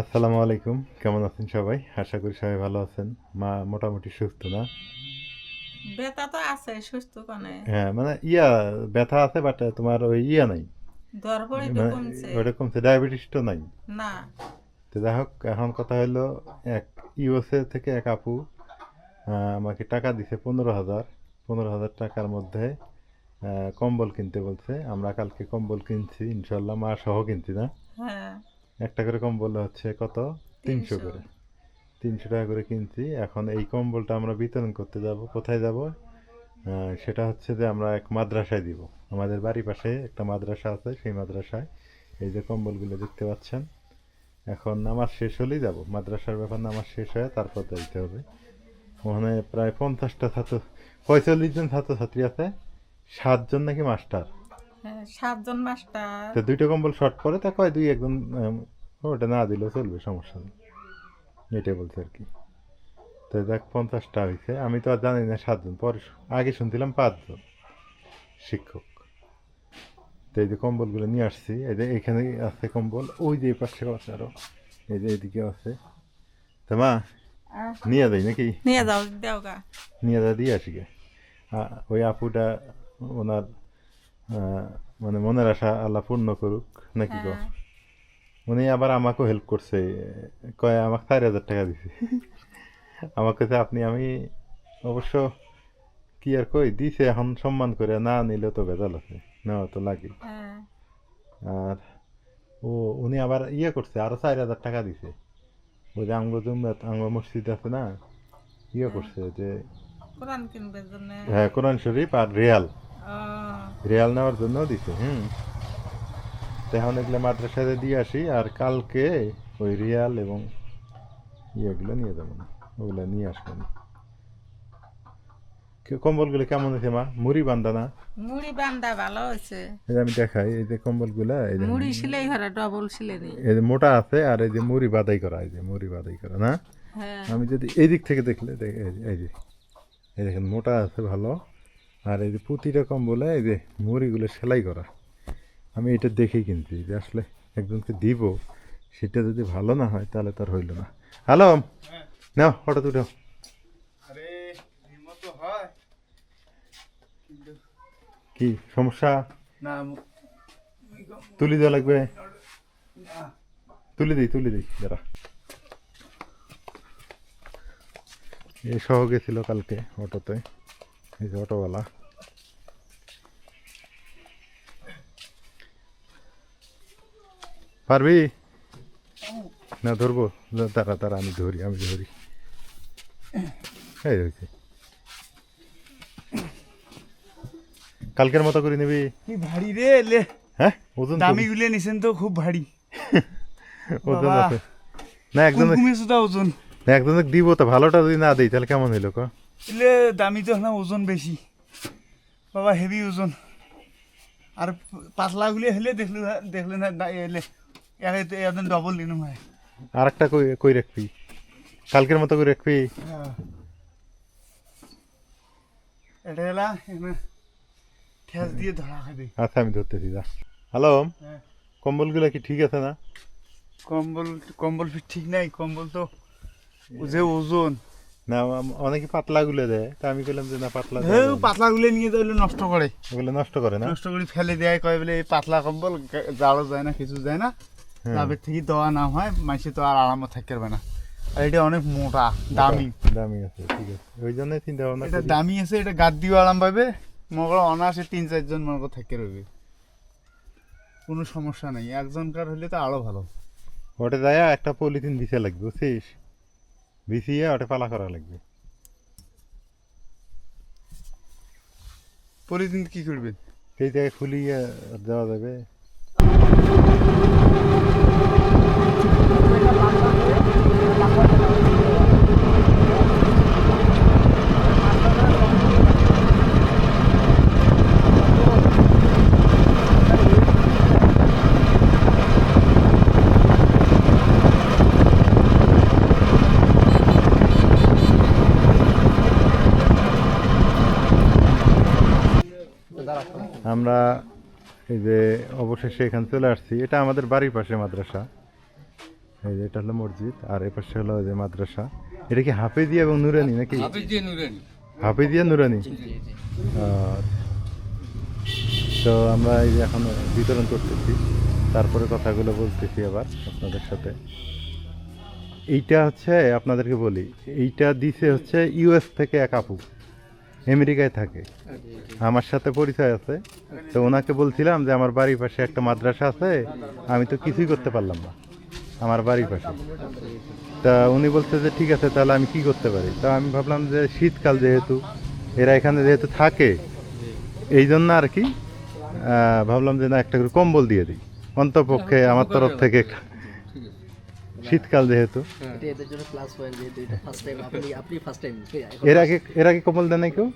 আসসালামু আলাইকুম। কেমন আছেন সবাই? আশা করি সবাই ভালো আছেন। মা মোটামুটি সুস্থ না? বেতা তো আছে সুস্থ কনে। হ্যাঁ মানে ইয়া ব্যথা আছে বাট তোমার ওই ইয়া নাই। দরপড়ি মানে ওটা কমছে ডায়াবেটিস তো নাই। না। তো যাই হোক এখন কথা হলো এক ইউএসএ থেকে এক আপু আমাকে টাকা দিছে পনেরো হাজার। পনেরো হাজার টাকার মধ্যে কম্বল কিনতে বলছে। আমরা কালকে কম্বল কিনছি ইনশাল্লাহ মা সহ কিনছি না? হ্যাঁ। একটা করে কম্বল হচ্ছে কত? তিনশো করে। তিনশো টাকা করে কিনছি। এখন এই কম্বলটা আমরা বিতরণ করতে যাব। কোথায় যাব? সেটা হচ্ছে যে আমরা এক মাদ্রাসায় দিব। আমাদের বাড়ির পাশে একটা মাদ্রাসা আছে সেই মাদ্রাসায়। এই যে কম্বলগুলো দেখতে পাচ্ছেন। এখন নামাজ শেষ হলেই যাব। মাদ্রাসার ব্যাপার নামাজ শেষ হয়ে তারপর যাইতে হবে। ওখানে প্রায় পঞ্চাশটা ছাত্র পঁয়তাল্লিশ জন ছাত্রছাত্রী আছে। সাতজন নাকি মাস্টার। সাতজন মাস্টার। তো দুইটা কম্বল শর্ট পরে তা কয় দুই একজন ওটা না দিলেও চলবে সমস্যা নেই। এটাই বলছে আর কি। তো দেখ পঞ্চাশটা হয়েছে। আমি তো আর জানি না সাতজন। পরে আগে শুনছিলাম পাঁচজন শিক্ষক। তো এই যে কম্বলগুলো নিয়ে আসছি এই যে এখানে আছে কম্বল ওই যে এই পাশে আছে আরও এই যে এদিকে আছে। তো মা নিয়ে যাই নাকি? নিয়ে যাও নিয়ে যা দিয়ে আসি ওই আপুটা ওনার মানে মনের আশা আল্লাহ পূর্ণ করুক নাকি গো? হ্যাঁ। উনি আবার আমাকেও হেল্প করছে কয় আমাকে চার হাজার টাকা দিছে। আমাকে কাছে আপনি আমি অবশ্য কি আর কই দিছে এখন সম্মান করে না নিলে তো ভেজাল আছে নেওয়া তো লাগে। হ্যাঁ। আর ও উনি আবার ইয়ে করছে আরও চার হাজার টাকা দিছে। ওই যে আঙ্গ জুম্মাত আঙ্গ মসজিদ আছে না ইয়ে করছে যে কোরআন হ্যাঁ কোরআন শরীফ আর রিয়াল। রিয়াল নেওয়ার জন্য দিছে হুম। এখন এগুলো মাদ্রাসাতে দিয়ে আসি আর কালকে ওই রিয়াল এবং ইয়েগুলো নিয়ে যাব না ওগুলো নিয়ে আসব না। কম্বলগুলো কেমন হয়েছে মা? মুড়ি বান্ধা না? মুড়ি বান্দা ভালো হয়েছে। এই আমি দেখাই এই যে কম্বলগুলা এই যে মুড়ি সিলাই ঘরে ডবল সিলে নেই এই যে মোটা আছে আর এই যে মুড়ি বাদাই করা এই যে মুড়ি বাদাই করা না? হ্যাঁ। আমি যদি এই দিক থেকে দেখলে এই যে এই দেখেন মোটা আছে ভালো। আর এই যে প্রতিটা কম্বলে এই যে মুড়িগুলো সেলাই করা আমি এটা দেখেই কিনছি যে আসলে একজনকে দিব সেটা যদি ভালো না হয় তাহলে তার হইল না। হ্যালো নাও হঠাৎ উঠো কি সমস্যা? তুলি দেওয়া লাগবে? না। তুলি দিই তুলি দিই যারা এই সহ গেছিল কালকে অটোতে। এই যে অটোওয়ালা পারবি না ধরবো তারা তারা আমি ধরি আমি ধরি এই হয়েছে কালকের মতো করে নিবি কি ভারী রে লে হ্যাঁ ওজন দামি গুলে নিছেন তো খুব ভারী ওজন। আছে না সুদা ওজন একজন দিব তো ভালোটা যদি না দিই তাহলে কেমন হইল ক এলে দামি তো না ওজন বেশি। বাবা হেভি ওজন। আর পাতলা গুলি হলে দেখলে দেখলে না এলে একে তো ডবল দিন হয়। আর একটা কই কই রাখবি? কালকের মতো করে রাখবি? এটা এলা ঠেস দিয়ে ধরা খাবে। আচ্ছা আমি ধরতেছি যা। হ্যালো হ্যাঁ। কম্বলগুলো কি ঠিক আছে না? কম্বল কম্বল ঠিক নাই কম্বল তো যে ওজন। না অনেকে পাতলা গুলো দেয়। তা আমি বললাম যে না পাতলা। পাতলা গুলে নিয়ে যাইলে নষ্ট করে। নষ্ট করে না? নষ্ট করে ফেলে দেয় কয় বলে এই পাতলা কম্বল জাড়ও যায় না কিছু যায় না। হ্যাঁ। থেকে দেওয়া না হয় মাসে তো আর আরামও থাকতে পারবে না। আর এটা অনেক মোটা দামি। দামি আছে ঠিক আছে। ওই জন্যই চিন্তা ভাবনা এটা দামি আছে এটা গাদ আরাম পাবে। মগর অনায়াসে তিন চারজন মগর থাকতে রইবে কোনো সমস্যা নেই একজনকার হলে তো আরও ভালো। ওটা যায় একটা পলিথিন দিতে লাগবে বুঝছিস? বিছিয়ে ওটা পালা করা লাগবে। পলিথিন কি করবেন? সেই জায়গায় ফুলিয়ে দেওয়া যাবে। আমরা এই যে অবশেষে এখানে চলে আসছি। এটা আমাদের বাড়ির পাশে মাদ্রাসা। এই যে এটা হলো মসজিদ আর এ পাশে হলো যে মাদ্রাসা। এটা কি হাফেজিয়া এবং নুরানি নাকি? হাফিজ দিয়ে হাফেজিয়া নুরানি? তো আমরা এই যে এখন বিতরণ করতেছি। তারপরে কথাগুলো বলতেছি আবার আপনাদের সাথে। এইটা হচ্ছে আপনাদেরকে বলি এইটা দিছে হচ্ছে ইউএস থেকে এক আপু। আমেরিকায় থাকে। আমার সাথে পরিচয় আছে। তো ওনাকে বলছিলাম যে, আমার বাড়ির পাশে একটা মাদ্রাসা আছে। আমি তো কিছুই করতে পারলাম না। আমার বাড়ির পাশে। তা উনি বলছে যে, ঠিক আছে, তাহলে আমি কি করতে পারি? তা আমি ভাবলাম যে, শীতকাল যেহেতু, এরা এখানে যেহেতু থাকে, এই জন্য আর কি ভাবলাম যে, না, একটা করে কম্বল দিয়ে দিই। অন্তপক্ষে আমার তরফ থেকে একটা শীতকাল যেহেতু। এটা এদের জন্য প্লাস পয়েন্ট যেহেতু এটা ফার্স্ট টাইম আপনি আপনি ফার্স্ট টাইম এর আগে এর আগে কম্বল দেয় কেউ?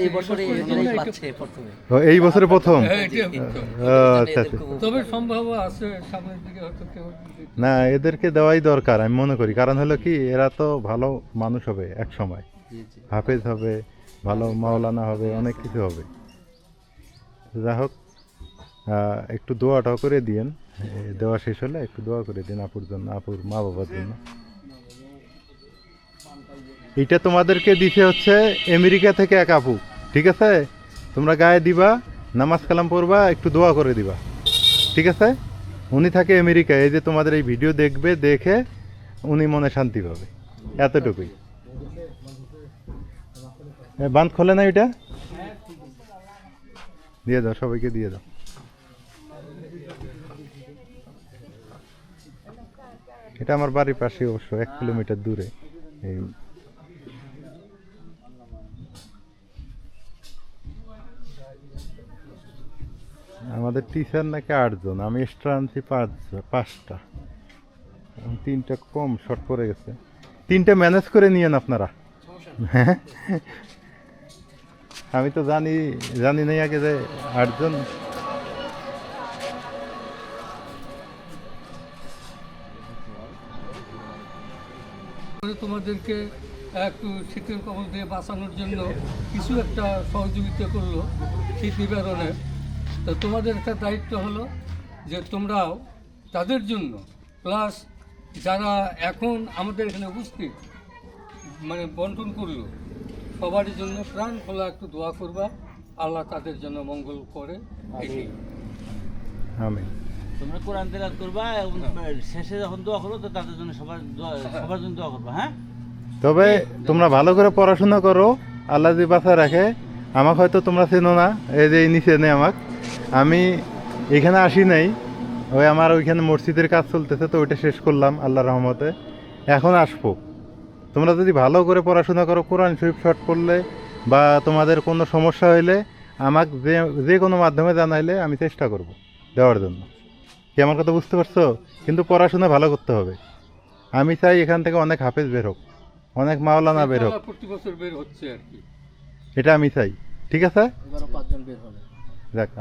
এই বছরে এরাই পাচ্ছে প্রথমে। এই বছরে প্রথম? হ্যাঁ, আচ্ছা আচ্ছা। তবে সম্ভব আছে সামনের দিকে হয়তো কেউ না এদেরকে দেওয়াই দরকার আমি মনে করি। কারণ হলো কি এরা তো ভালো মানুষ হবে এক সময় হাফেজ হবে ভালো মাওলানা হবে অনেক কিছু হবে। যা হোক আহ, একটু দোয়াটাও করে দিয়েন। দেওয়া শেষ হলে একটু দোয়া করে দিন আপুর জন্য, আপুর মা বাবার জন্য। এইটা তোমাদেরকে দিতে হচ্ছে আমেরিকা থেকে এক আপু, ঠিক আছে? তোমরা গায়ে দিবা, নামাজ কালাম পড়বা, একটু দোয়া করে দিবা, ঠিক আছে? উনি থাকে আমেরিকায় এই যে তোমাদের এই ভিডিও দেখবে, দেখে উনি মনে শান্তি পাবে, এতটুকুই। বাঁধ খোলে না এটা? দিয়ে দাও, সবাইকে দিয়ে দাও। এটা আমার বাড়ির পাশে অবশ্য এক কিলোমিটার দূরে। এই আমাদের টিচার নাকি আটজন আমি এক্সট্রা আনছি পাঁচ পাঁচটা। তিনটা কম শর্ট পড়ে গেছে। তিনটা ম্যানেজ করে নিয়েন আপনারা। হ্যাঁ? আমি তো জানি জানি নাই আগে যে আটজন করে তোমাদেরকে একটু শীতের কবল দিয়ে বাঁচানোর জন্য কিছু একটা সহযোগিতা করল শীত নিবারণে তো তোমাদের একটা দায়িত্ব হলো যে তোমরাও তাদের জন্য প্লাস যারা এখন আমাদের এখানে উপস্থিত মানে বন্টন করল সবার জন্য প্রাণ খোলা একটু দোয়া করবা। আল্লাহ তাদের জন্য মঙ্গল করে। আমি তোমরা কোরআন তেলাত করবা এবং শেষে যখন দোয়া করো তো তাদের জন্য সবার সবার জন্য দোয়া করবা হ্যাঁ? তবে তোমরা ভালো করে পড়াশোনা করো আল্লাহ যে বাঁচা রাখে আমাকে হয়তো তোমরা চেনো না এই যে এই নিচে নেই আমাক। আমি এখানে আসি নাই ওই আমার ওইখানে মসজিদের কাজ চলতেছে তো ওইটা শেষ করলাম আল্লাহ রহমতে। এখন আসব। তোমরা যদি ভালো করে পড়াশোনা করো কোরআন শরীফ শর্ট পড়লে বা তোমাদের কোনো সমস্যা হইলে আমাকে যে যে কোনো মাধ্যমে জানাইলে আমি চেষ্টা করব দেওয়ার জন্য। কি আমার কথা বুঝতে পারছ? কিন্তু পড়াশোনা ভালো করতে হবে। আমি চাই এখান থেকে অনেক হাফেজ বের হোক অনেক মাওলানা বের হোক। প্রতি বছর বের হচ্ছে আর কি। এটা আমি চাই ঠিক আছে? পাঁচজন বের হবে।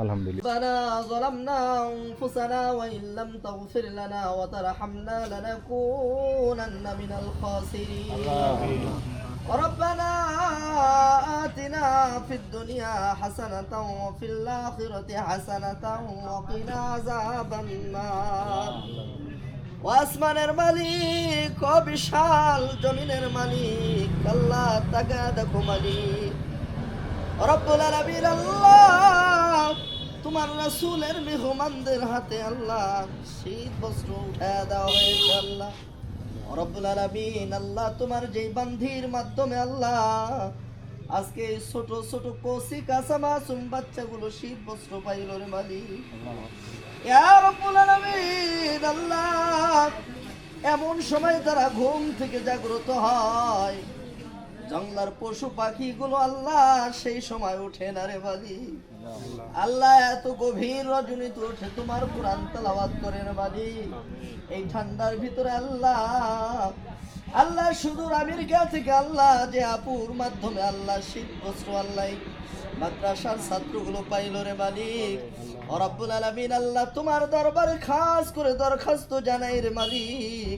আলহামদুলিল্লাহ। বানা যালামনা আনফুসানা ওয়া ইল্লাম তাগফির লানা ওয়া তারহামনা লানাকুনান্না মিনাল খাসিরিন। আল্লাহ। ربنا آتنا في الدنيا حسنة وفي الآخرة حسنة وقنا عذاب النار ওয়াসমানের মালিক ও বিশাল জমিনের মালিক আল্লাহ তাকা দেখো মালিক রব্বুল আলামিন আল্লাহ তোমার রাসূলের মেহমানদের হাতে আল্লাহ শীত বস্ত্র উঠায় দেওয়া হয়েছে আল্লাহ রব্বুল আলামিন, আল্লাহ তোমার যেই বান্ধির মাধ্যমে আল্লাহ আজকে ছোট ছোট কচি কাঁচা মাসুম বাচ্চাগুলো শীত বস্ত্র পাইল রে ইয়া আল্লাহ, এমন সময় তারা ঘুম থেকে জাগ্রত হয়। জঙ্গলার পশু পাখিগুলো আল্লাহ সেই সময় ওঠে না রে বালি আল্লাহ। এত গভীর রজনীতে ওঠে তোমার কোরআন তেলাওয়াত করে রে বালি এই ঠান্ডার ভিতরে আল্লাহ আল্লাহ সুদূর আমেরিকা থেকে আল্লাহ যে আপুর মাধ্যমে আল্লাহ শীত বস্ত্র আল্লাহ মাদ্রাসার ছাত্রগুলো পাইল রে মালিক রব্বুল আলামিন আল্লাহ তোমার দরবারে খাস করে দরখাস্ত জানাই রে মালিক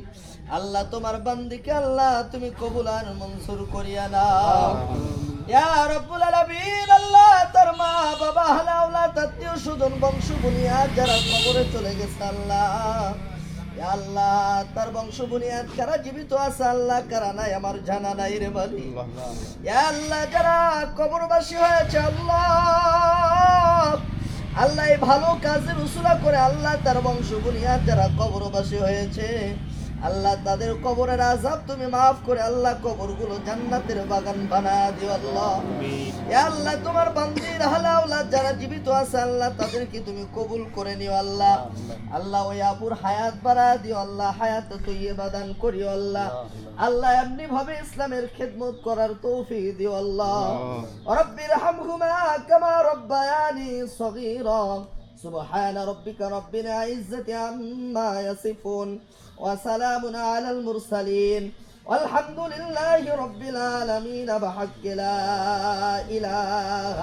আল্লাহ তোমার বান্দিকে আল্লাহ তুমি কবুল আর মনসুর করিয়া আলামিন আল্লাহ তার মা বাবা হালাউলা তাত্মীয় সুজন বংশ বুনিয়াদ যারা কবরে চলে গেছে আল্লাহ। আল্লাহ তার বংশ বুনিয়াদ কারা জীবিত আছে আল্লাহ কারা নাই আমার জানা নাই রে আল্লাহ যারা কবরবাসী হয়েছে আল্লাহ। আল্লাহ এই ভালো কাজের উসুলা করে আল্লাহ তার বংশ বুনিয়াদ যারা কবরবাসী হয়েছে আল্লাহ তাদের কবরের আজাব তুমি মাফ করে আল্লাহ কবরগুলো জান্নাতের বাগান বানা দিও আল্লাহ। আল্লাহ তোমার বান্দির হালাউলা যারা জীবিত আছে আল্লাহ তাদেরকে তুমি কবুল করে নিও আল্লাহ। আল্লাহ। ওই আপুর হায়াত বাড়া দিও আল্লাহ হায়াত তৈয়বা বাদান করিও আল্লাহ। আল্লাহ এমনি ভাবে ইসলামের খেদমত করার তৌফিক দিও আল্লাহ। রব্বির হামহুমা কামা রব্বায়ানি সগীরা। سبحان ربك رب العزة عما يصفون وسلام على المرسلين والحمد لله رب العالمين بحق لا إله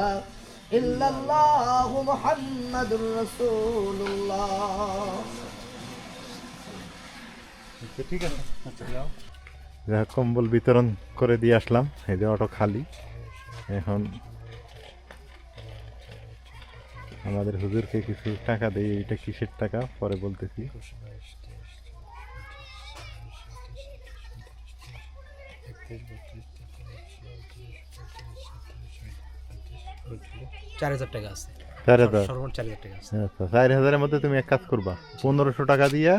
إلا الله محمد رسول الله ঠিক আছে যাই হোক, কম্বল বিতরণ করে দিয়ে আসলাম এই যে অটো খালি এখন আমাদের হুজুরকে কিছু টাকা দেই এটা কিসের টাকা? পরে বলতেছি। চার হাজার টাকা আছে। চার হাজার? সর্বমোট চার হাজার টাকা আছে। আচ্ছা চার হাজারের মধ্যে তুমি এক কাজ করবা পনেরোশো টাকা দিয়া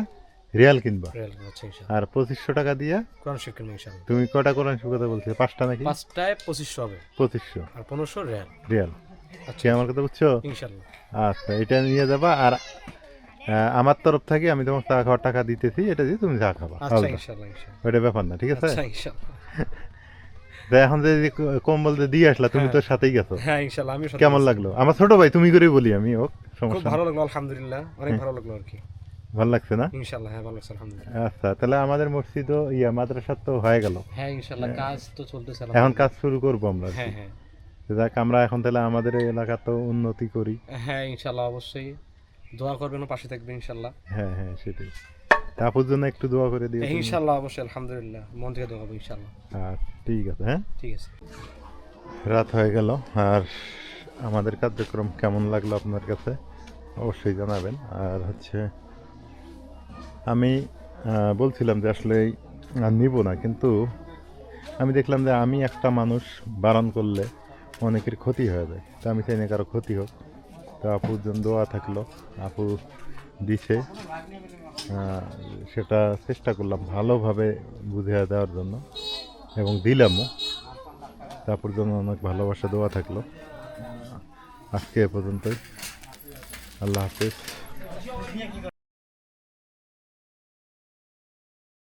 রিয়াল কিনবা। ইনশাল্লাহ আর পঁচিশশো টাকা দিয়া কোরআন শিখ কিনবো তুমি কটা কোরআন কথা বলছো পাঁচটা নাকি? পাঁচটায় পঁচিশশো হবে। পঁচিশশো। আর পনেরোশো রিয়াল। রিয়াল। আচ্ছা আমার কথা বুঝছ? ইনশাল্লাহ। আচ্ছা এটা নিয়ে যাবা আর আমার তরফ থেকে আমি তোমার চা খাওয়ার টাকা দিতেছি এটা দিয়ে তুমি চা খাবা। আচ্ছা ওইটা ব্যাপার না ঠিক আছে? আচ্ছা এখন যে কম্বল যে দিয়ে আসলা তুমি তো সাথেই গেছো। হ্যাঁ কেমন লাগল? আমার ছোট ভাই তুমি করে বলি আমি খুব সমস্যা ভালো লাগল আলহামদুলিল্লাহ অনেক ভালো লাগল আর কি। ভালো লাগছে না? হ্যাঁ ভালো লাগছে আলহামদুলিল্লাহ। আচ্ছা তাহলে আমাদের মসজিদও ইয়া মাদ্রাসা তো হয়ে গেল। হ্যাঁ কাজ তো চলতেছে এখন কাজ শুরু করব আমরা হ্যাঁ হ্যাঁ। যাক আমরা এখন তাহলে আমাদের এই এলাকা তো উন্নতি করি। হ্যাঁ ইনশাল্লাহ অবশ্যই। দোয়া করবেন পাশে থাকবেন ইনশাল্লাহ। হ্যাঁ হ্যাঁ সেটাই। তারপর জন্য একটু দোয়া করে দিও তুমি। ইনশাল্লাহ অবশ্যই আলহামদুলিল্লাহ। মন থেকে দোয়া করব ইনশাল্লাহ। আচ্ছা ঠিক আছে হ্যাঁ? ঠিক আছে। রাত হয়ে গেল আর আমাদের কার্যক্রম কেমন লাগল আপনার কাছে? অবশ্যই জানাবেন। আর হচ্ছে আমি বলছিলাম যে আসলে নিব না কিন্তু আমি দেখলাম যে আমি একটা মানুষ বারণ করলে অনেকের ক্ষতি হয়ে যায়। তো আমি চাই না কারও ক্ষতি হোক। তো আপুর জন্য দোয়া থাকল। আপু দিছে। সেটা চেষ্টা করলাম ভালোভাবে বুঝিয়ে দেওয়ার জন্য এবং দিলামও তারপর জন্য অনেক ভালোবাসা দেওয়া থাকল। আজকে এ পর্যন্তই। আল্লাহ হাফিজ।